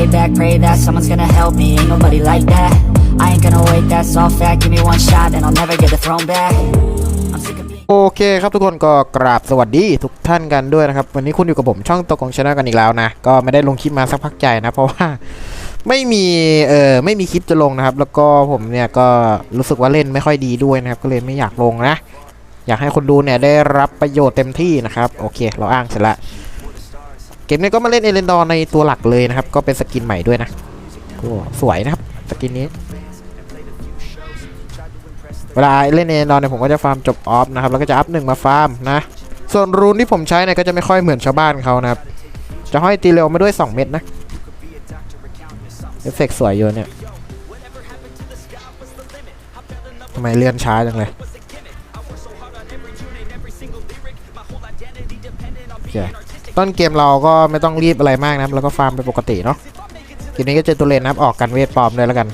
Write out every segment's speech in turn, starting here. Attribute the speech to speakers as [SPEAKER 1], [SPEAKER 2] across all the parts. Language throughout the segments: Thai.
[SPEAKER 1] lay back, pray that someone's gonna help me, ain't nobody like that I ain't gonna wait, that's all fact, give me one shot and I'll never get the throne back
[SPEAKER 2] โอเคครับทุกคนก็กราบสวัสดีทุกท่านกันด้วยนะครับ วันนี้คุณอยู่กับผมช่องตกของชาแนลกันอีกแล้วนะ ก็ไม่ได้ลงคลิปมาสักพักใหญ่นะ เพราะว่าไม่มีเออไม่มีคลิปจะลงนะครับ แล้วก็ผมเนี่ยก็รู้สึกว่าเล่นไม่ค่อยดีด้วยนะครับ ก็เลยไม่อยากลงนะ อยากให้คนดูเนี่ยได้รับประโยชน์เต็มที่นะครับ โอเค เราอ้างเสร็จละ กมนี้ก็มาเล่นเอเลนดอร์ในตัวหลักเลยนะครับ ก็เป็นสกินใหม่ด้วยนะก็สวยนะครับสกินนี้ เวลาเล่นเอเลนดอนเนี่ยผมก็จะฟาร์มจบออฟนะครับ แล้วก็จะอัพหนึ่งมาฟาร์มนะ ส่วนรูนที่ผมใช้เนี่ยก็จะไม่ค่อยเหมือนชาวบ้านเขานะครับ จะห้อยตีเร็วมาด้วย 2 เม็ดนะเอฟเฟกต์สวยอยู่เนี่ยทำไมเลื่อนช้าจังเลย โอเคต้นเกมเราก็ไม่ต้องรีบอะไรมากนะครับแล้วก็ฟาร์มไปปกติเนาะเกมนี้ก็เจอตัวเลนนะครับออกกันเวทปลอมเลยแล้วกัน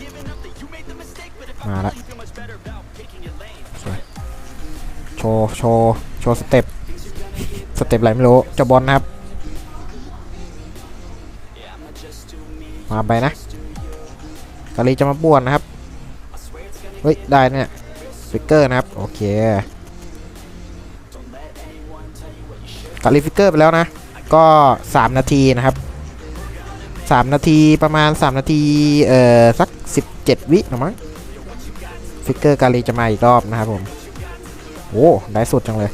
[SPEAKER 2] มาละโชว์โชว์โชว์สเต็ปสเต็ปอะไรไม่รู้เจะบอลนะครับ มาไปนะกาลีจะมาบ้วนนะครับ เฮ้ย ได้เนี่ยฟิกเกอร์นะครับ โอเค กาลีฟิกเกอร์ไปแล้วนะ ก็ 3 นาทีนะครับ 3 นาทีประมาณ 3 นาที เอ่อ สัก 17 วิหรือมั้งฟิกเกอร์กาลีจะมาอีกรอบนะครับผมโอ้ได้สุดจังเลย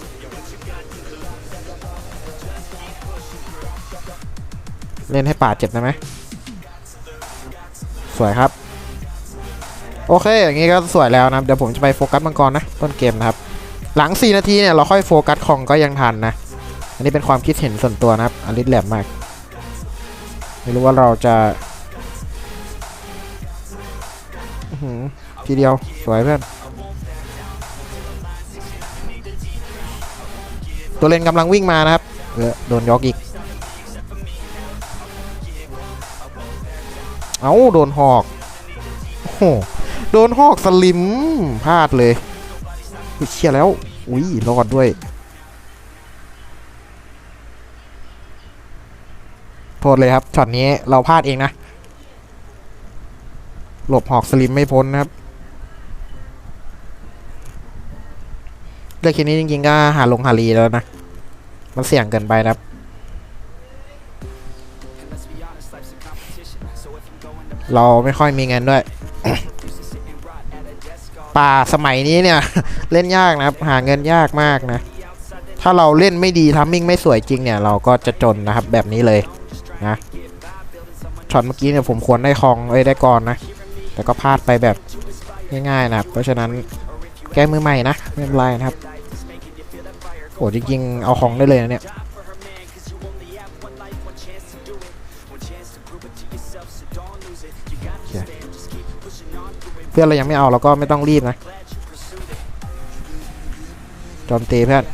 [SPEAKER 2] เล่นให้ป่าเจ็บได้ไหม สวยครับ โอเค อย่างนี้ก็สวยแล้วนะ เดี๋ยวผมจะไปโฟกัสมังกรนะ ต้นเกมนะครับ หลัง 4 นาทีเนี่ย เราค่อยโฟกัสของก็ยังทันนะ นนี้เป็นความคิดเห็นส่วนตัวนะครับอลิสแหลมมาก ไม่รู้ว่าเราจะทีเดียว สวยเพื่อน ตัวเลนกำลังวิ่งมานะครับเออโดนยอกอีก เอ้าโดนหอกโอ้โหโดนหอกสลิมพลาดเลยอุ๊ยเชี่ยแล้ว อุ้ยรอดด้วย โทษเลยครับช็อตนี้เราพลาดเองนะ หลบหอกสลิมไม่พ้นนะครับเลือกเคนี้จริงๆก็หาลงหารีแล้วนะ มันเสี่ยงเกินไปนะครับ เราไม่ค่อยมีเงินด้วย ป่าสมัยนี้เนี่ย เล่นยากนะครับ หาเงินยากมากนะ ถ้าเราเล่นไม่ดีทัมมิ่งไม่สวยจริงเนี่ย เราก็จะจนนะครับแบบนี้เลย นะช็อตเมื่อกี้เนี่ยผมควรได้คลองเอ้ยได้ก่อนนะ แต่ก็พลาดไปแบบง่ายๆนะครับ เพราะฉะนั้นแก้มือใหม่นะไม่เป็นไรนะครับโอ้จริงๆ เอาของได้เลยนะเนี่ยเพื่อนเรายังไม่เอาเราก็ไม่ต้องรีบนะโจมตีเพื่อน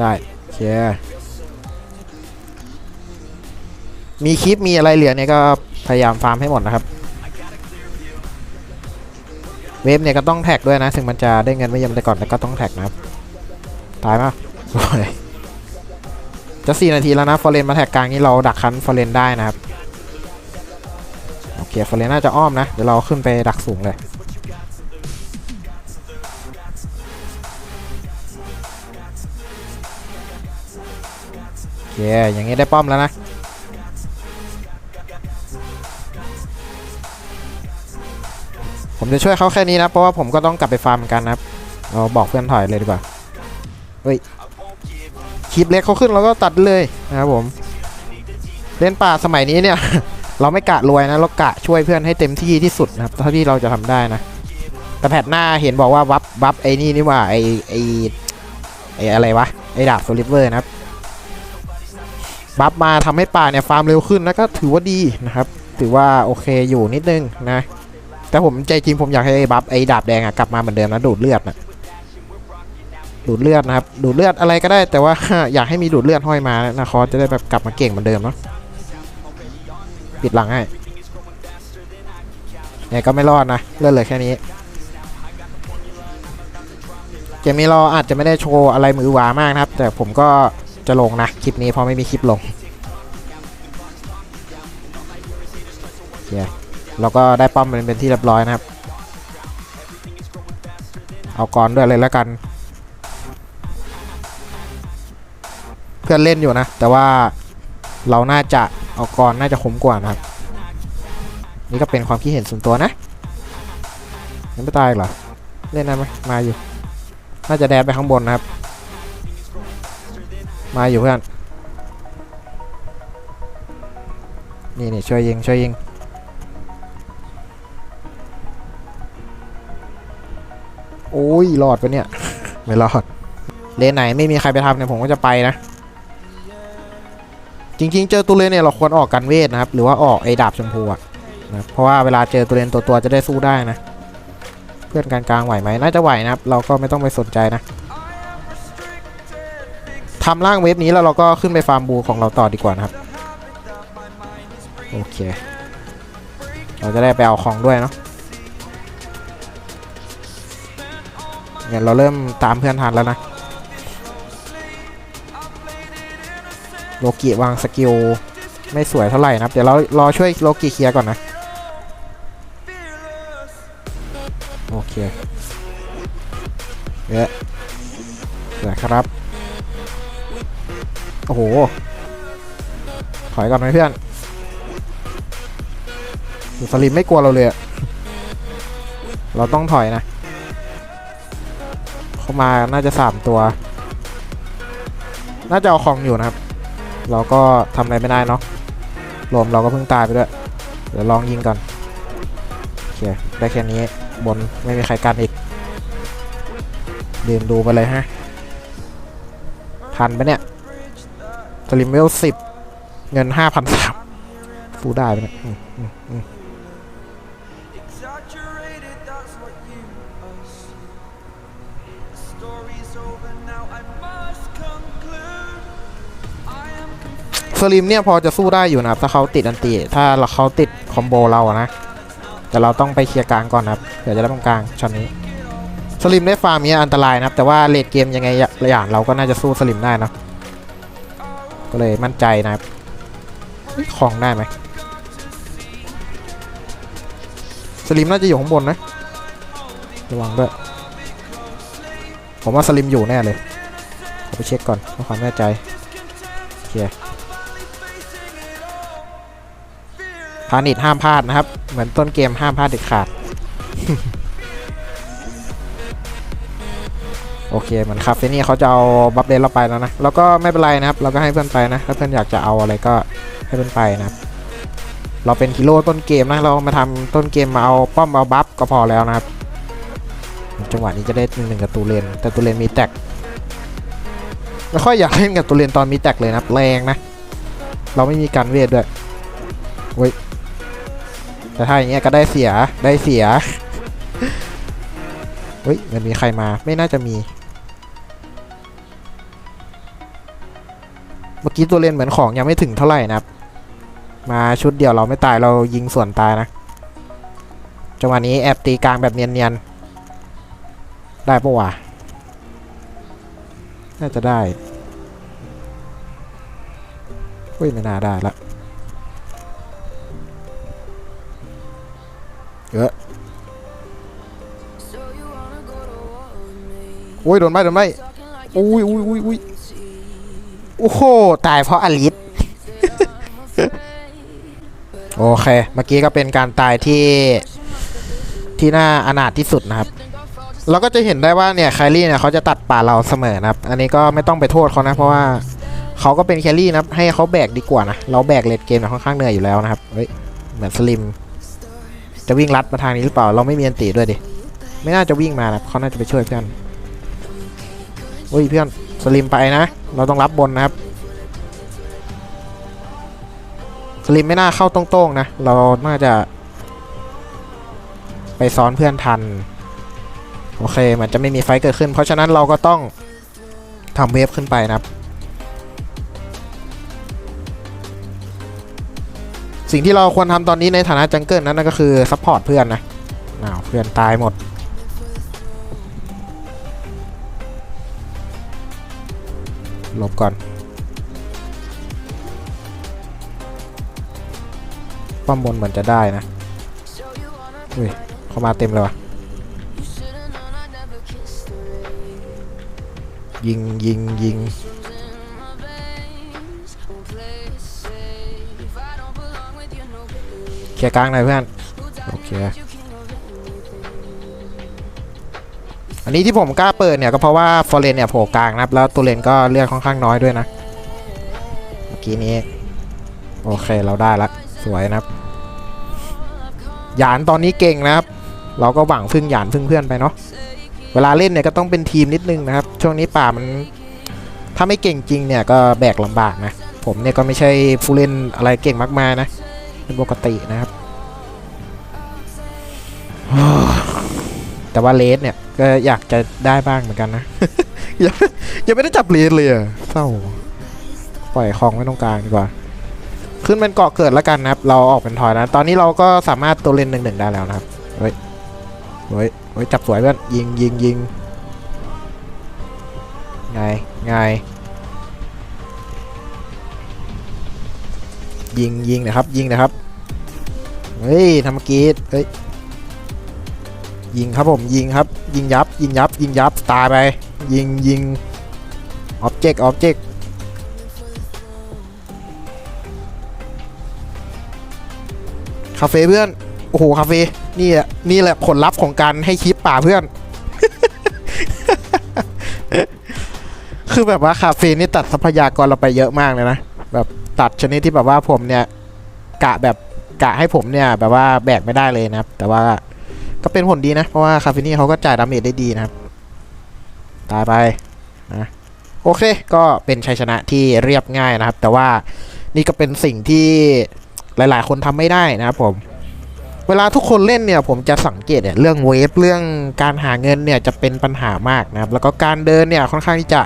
[SPEAKER 2] ได้โอเคมีคลิปมีอะไรเหลือเนี่ยก็พยายามฟาร์มให้หมดนะครับ เวฟเนี่ยก็ต้องแท็กด้วยนะ ถึงมันจะได้เงินไม่เยอะแต่ก่อนแต่ก็ต้องแท็กนะครับ ตายป่ะสวยจะสี่นาทีแล้วนะฟอร์เรนมาแท็กกลางนี้เราดักคันฟอร์เรนได้นะครับ โอเคฟอร์เรนน่าจะอ้อมนะ เดี๋ยวเราขึ้นไปดักสูงเลย เค อย่างนี้ได้ป้อมแล้วนะ ผมจะช่วยเขาแค่นี้นะ เพราะว่าผมก็ต้องกลับไปฟาร์มเหมือนกันนะครับเราบอกเพื่อนถอยเลยดีกว่า เฮ้ยคลิปเล็กเขาขึ้นเราก็ตัดเลยนะครับผม เล่นป่าสมัยนี้เนี่ย เราไม่กะรวยนะ เรากะช่วยเพื่อนให้เต็มที่ที่สุดนะครับเท่าที่เราจะทำได้นะ แต่แพทหน้าเห็นบอกว่าวับวับไอ้นี่นี่ว่าไอ้ไอ้ไอ้อะไรวะ ไอ้ดาบโซลิเวอร์นะครับ บัฟมาทำให้ป่าเนี่ยฟาร์มเร็วขึ้นนะก็ถือว่าดีนะครับ ถือว่าโอเคอยู่นิดนึงนะ แต่ผมใจจริงผมอยากให้บัฟไอ้ดาบแดงอะกลับมาเหมือนเดิมนะดูดเลือดนะดูดเลือดนะครับดูดเลือดอะไรก็ได้ แต่ว่าอยากให้มีดูดเลือดห้อยมานะคอจะได้แบบกลับมาเก่งเหมือนเดิมเนาะปิดหลังให้เนี่ยก็ไม่รอดนะเลือดเลือแค่นี้เกมนี้เราอาจจะไม่ได้โชว์อะไรมือหวามากนะครับ แต่ผมก็ จะลงนะ คลิปนี้เพราะไม่มีคลิปลงโอเคเราก็ได้ป้อมเป็นเป็นที่เรียบร้อยนะครับ เอาก่อนด้วยเลยแล้วกัน เพื่อนเล่นอยู่นะ แต่ว่าเราน่าจะเอาก่อนน่าจะคุ้มกว่านะครับ นี่ก็เป็นความคิดเห็นส่วนตัวนะยังไม่ตายเหรอ เล่นได้ไหมมาอยู่ น่าจะแดดไปข้างบนนะครับ มาอยู่เพื่อน นี่นี่ช่วยยิงช่วยยิงโอ้ยรอดปะเนี่ย ไม่รอด เลนไหนไม่มีใครไปทำเนี่ยผมก็จะไปนะ จริง ๆ เจอตัวเลนเนี่ยเราควรออกกันเวทนะครับ หรือว่าออกไอ้ดาบชมพูอะนะเพราะว่าเวลาเจอตัวเลนตัวตัวๆจะได้สู้ได้นะ เพื่อนกลางๆไหวไหมน่าจะไหวนะครับ เราก็ไม่ต้องไปสนใจนะ ทำร่างเวฟนี้แล้วเราก็ขึ้นไปฟาร์มบูของเราต่อดีกว่านะครับ โอเค เราจะได้ไปเอาของด้วยเนาะเนี่ยเราเริ่มตามเพื่อนทันแล้วนะโลกิวางสกิลไม่สวยเท่าไหร่นะครับ เดี๋ยวเรารอช่วยโลกิเคลียร์ก่อนนะ โอเคเยอะเดี๋ยครับ โอ้โห ถอยก่อนไหมเพื่อนสลิมไม่กลัวเราเลยเราต้องถอยนะ เข้ามาน่าจะสามตัว น่าจะเอาของอยู่นะครับ เราก็ทำอะไรไม่ได้เนาะรวมเราก็เพิ่งตายไปด้วย เดี๋ยวลองยิงก่อนโอเคได้แค่นี้บนไม่มีใครกันอีกเดินดูไปเลยฮะ ทันปะเนี่ย สลิมเวลสิบเงินห้าพันสามสู้ได้ปะเนี่ยอืมอืมอืม
[SPEAKER 3] Exaggerated, that's what you assume. The story's over now, I must conclude. I am
[SPEAKER 2] สลิมเนี่ยพอจะสู้ได้อยู่นะครับ ถ้าเขาติดอันตีถ้าเราเขาติดคอมโบเราอะนะ แต่เราต้องไปเคลียร์กลางก่อนนะครับ เดี๋ยวจะได้ตรงกลางช็อตนี้สลิมได้ฟาร์มเนี้ยอันตรายนะครับ แต่ว่าเลดเกมยังไงอย่างเราก็น่าจะสู้สลิมได้เนอะ ก็เลยมั่นใจนะครับเฮ้ยของได้ไหมสลิมน่าจะอยู่ข้างบนนะระวังด้วยผมว่าสลิมอยู่แน่เลยขอไปเช็คก่อนเพื่อความแน่ใจโอเคพานิดห้ามพลาดนะครับ เหมือนต้นเกมห้ามพลาดเด็ดขาด โอเคเหมือนคาเฟนี่เขาจะเอาบัฟเดนเราไปแล้วนะแล้วก็ไม่เป็นไรนะครับ เราก็ให้เพื่อนไปนะ ถ้าเพื่อนอยากจะเอาอะไรก็ให้เพื่อนไปนะครับเราเป็นฮีโร่ต้นเกมนะ เรามาทำต้นเกมมาเอาป้อมเอาบัฟก็พอแล้วนะครับ จังหวะนี้จะได้หนึ่งหนึ่งกับตูเลนแต่ตูเลนมีแตกไม่ค่อยอยากเล่นกับตูเลนตอนมีแตกเลยนะแรงนะ เราไม่มีการเวทด้วยเว้ยแต่ถ้าอย่างเงี้ยก็ได้เสียได้เสียเฮ้ยมันมีใครมาไม่น่าจะมี เมื่อกี้ตัวเล่นเหมือนของยังไม่ถึงเท่าไหร่นะครับ มาชุดเดียวเราไม่ตายเรายิงส่วนตายนะจังหวะนี้แอบตีกลางแบบเนียนๆ ได้ปะวะน่าจะได้เฮ้ยไม่น่าได้ละเยอะโอ้ยโดนไหมโดนไหมอุ้ยอุ้ยอุ้ยอุ้ย โอ้โห ตายเพราะอลิสโอเค เมื่อกี้ก็เป็นการตายที่ที่น่าอนาถที่สุดนะครับ เราก็จะเห็นได้ว่าเนี่ยแคลรี่เนี่ยเขาจะตัดป่าเราเสมอนะครับ อันนี้ก็ไม่ต้องไปโทษเขานะ เพราะว่าเขาก็เป็นแคลรี่นะครับ ให้เขาแบกดีกว่านะ เราแบกเลดเกมค่อนข้างเหนื่อยอยู่แล้วนะครับ เฮ้ย เหมือนสลิม จะวิ่งลัดมาทางนี้หรือเปล่า เราไม่มีอันตีด้วยดิ ไม่น่าจะวิ่งมานะเขาน่าจะไปช่วยเพื่อนเฮ้ยเพื่อนสลิมไปนะ เราต้องรับบนนะครับสลิมไม่น่าเข้าตรงๆนะ เราน่าจะ ไปซ้อนเพื่อนทัน โอเค มันจะไม่มีไฟเกิดขึ้น เพราะฉะนั้นเราก็ต้องทำเวฟขึ้นไปนะครับ สิ่งที่เราควรทำตอนนี้ในฐานะจังเกิลนั้นก็คือซัพพอร์ตเพื่อนนะอ้าวเพื่อนตายหมด ลบก่อน ป้อมบนเหมือนจะได้นะอุ้ยเข้ามาเต็มเลยวะยิงยิงยิงเคลียร์กลางหน่อยเพื่อน โอเค อันนี้ที่ผมกล้าเปิดเนี่ยก็เพราะว่าฟอร์เรนเนี่ยโผล่กลางนะครับ แล้วตัวเลนก็เลือดค่อนข้างน้อยด้วยนะ เมื่อกี้นี้ โอเคเราได้ละ สวยนะครับ หยานตอนนี้เก่งนะครับ เราก็หวังพึ่งหยานพึ่งเพื่อนไปเนาะ เวลาเล่นเนี่ยก็ต้องเป็นทีมนิดนึงนะครับ ช่วงนี้ป่ามันถ้าไม่เก่งจริงเนี่ยก็แบกลำบากนะ ผมเนี่ยก็ไม่ใช่ผู้เล่นอะไรเก่งมากมายนะ เป็นปกตินะครับ แต่ว่าเลสเนี่ยก็อยากจะได้บ้างเหมือนกันนะยังยังไม่ได้จับเลสเลยอะเศร้าปล่อยคลองไว้ตรงกลางดีกว่า ขึ้นเป็นเกาะเกิดแล้วกันนะครับ เราออกเป็นทอยนะ ตอนนี้เราก็สามารถตัวเล่นหนึ่งหนึ่งได้แล้วนะครับเฮ้ยเฮ้ยเฮ้ยจับสวยเพื่อนยิงยิงยิงไงไงยิงยิงนะครับ ยิงนะครับ เฮ้ยทำเมื่อกี้เฮ้ย ยิงครับผมยิงครับ ยิงยับ ยิงยับ ยิงยับตายไป ยิงยิงออบเจกต์ออบเจกต์คาเฟ่เพื่อน โอ้โหคาเฟ่นี่แหละนี่แหละผลลัพธ์ของการให้คลิปป่าเพื่อน คือแบบว่าคาเฟ่นี่ตัดทรัพยากรเราไปเยอะมากเลยนะ แบบตัดชนิดที่แบบว่าผมเนี่ย กะแบบกะให้ผมเนี่ย แบบว่าแบกไม่ได้เลยนะครับ แต่ว่า ก็เป็นผลดีนะ เพราะว่าคาเฟนี่เขาก็จ่ายดาเมจได้ดีนะครับ ตายไปนะโอเค ก็เป็นชัยชนะที่เรียบง่ายนะครับ แต่ว่านี่ก็เป็นสิ่งที่หลาย ๆ คนทำไม่ได้นะครับผม เวลาทุกคนเล่นเนี่ย ผมจะสังเกตเนี่ยเรื่องเวฟเรื่องการหาเงินเนี่ยจะเป็นปัญหามากนะครับ แล้วก็การเดินเนี่ยค่อนข้างที่จะ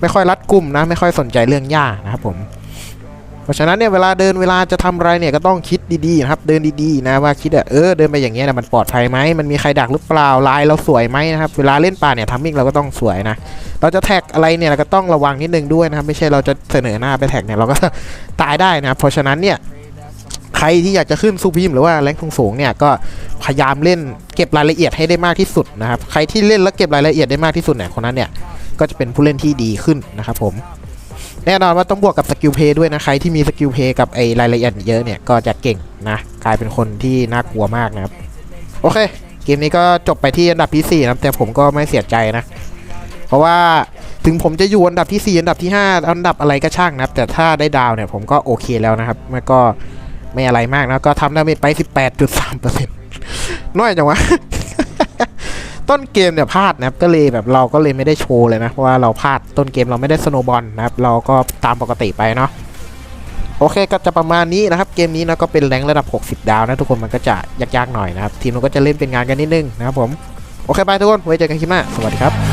[SPEAKER 2] ไม่ค่อยรัดกุมนะ ไม่ค่อยสนใจเรื่องย่านะครับผม เพราะฉะนั้นเนี่ยเวลาเดินเวลาจะทำอะไรเนี่ยก็ต้องคิดดีๆนะครับ เดินดีๆนะว่าคิดอะเออเดินไปอย่างเงี้ยนะมันปลอดภัยไหมมันมีใครดักหรือเปล่าลายเราสวยไหมนะครับเวลาเล่นป่าเนี่ยทัมมิ่งเราก็ต้องสวยนะเราจะแท็กอะไรเนี่ยเราก็ต้องระวังนิดนึงด้วยนะครับไม่ใช่เราจะเสนอหน้าไปแท็กเนี่ยเราก็ตายได้นะครับเพราะฉะนั้นเนี่ยใครที่อยากจะขึ้นซูพีมหรือว่าแรงสูงๆเนี่ยก็พยายามเล่นเก็บรายละเอียดให้ได้มากที่สุดนะครับใครที่เล่นแล้วเก็บรายละเอียดได้มากที่สุดเนี่ยคนนั้นเนี่ยก็จะเป็นผู้เล่นที่ดีขึ้นนะครับผม แน่นอนว่าต้องบวกกับสกิลเพย์ด้วยนะใครที่มีสกิลเพย์กับไอรายละเอียดเยอะเนี่ยก็จะเก่งนะกลายเป็นคนที่น่ากลัวมากนะครับ โอเค เกมนี้ก็จบไปที่อันดับที่ 4 นะครับ แต่ผมก็ไม่เสียใจนะ เพราะว่าถึงผมจะอยู่อันดับที่ 4 อันดับที่ 5 อันดับอะไรก็ช่างนะครับ แต่ถ้าได้ดาวเนี่ยผมก็โอเคแล้วนะครับมันก็ไม่อะไรมากนะก็ทำดาเมจไป 18.3%น้อยจังวะ ต้นเกมเนี่ยพลาดนะครับก็เลยแบบเราก็เลยไม่ได้โชว์เลยนะเพราะว่าเราพลาดต้นเกมเราไม่ได้สโนบอลนะครับเราก็ตามปกติไปเนาะโอเคก็จะประมาณนี้นะครับ เกมนี้นะก็เป็นแรงระดับ 60 ดาวนะทุกคนมันก็จะยากๆหน่อยนะครับ ทีมเราก็จะเล่นเป็นงานกันนิดนึงนะครับผม โอเคไปทุกคนไว้เจอกันคลิปหน้าสวัสดีครับ